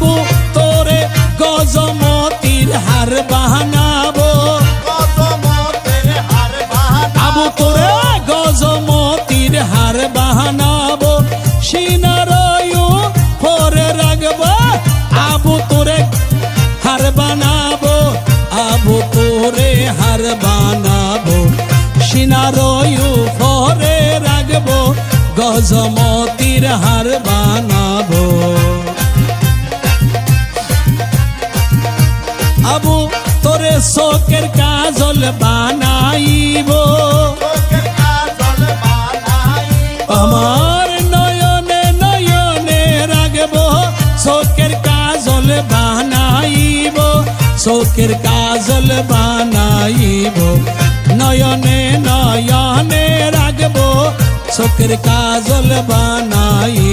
আবু তোরে গজমতির হার কদমতের আবু তোরে গজমতির হার বাহানাবো সিনারয়ু পরে রাখব, আবু তোরে হার বানাবো। আবু তোরে হার বানাবো। সিনারয়ু পরে রাখব, গজমতির হার বানাবো। আবু তোরে শোকের কাজল বানাইব। বানাই আমার নয়নে নয়নে রাখব শোকের কাজল বানাইব শোকের কাজল বানাইব। নয়নে নয়নে রাখব শোকের কাজল বানাইব। তো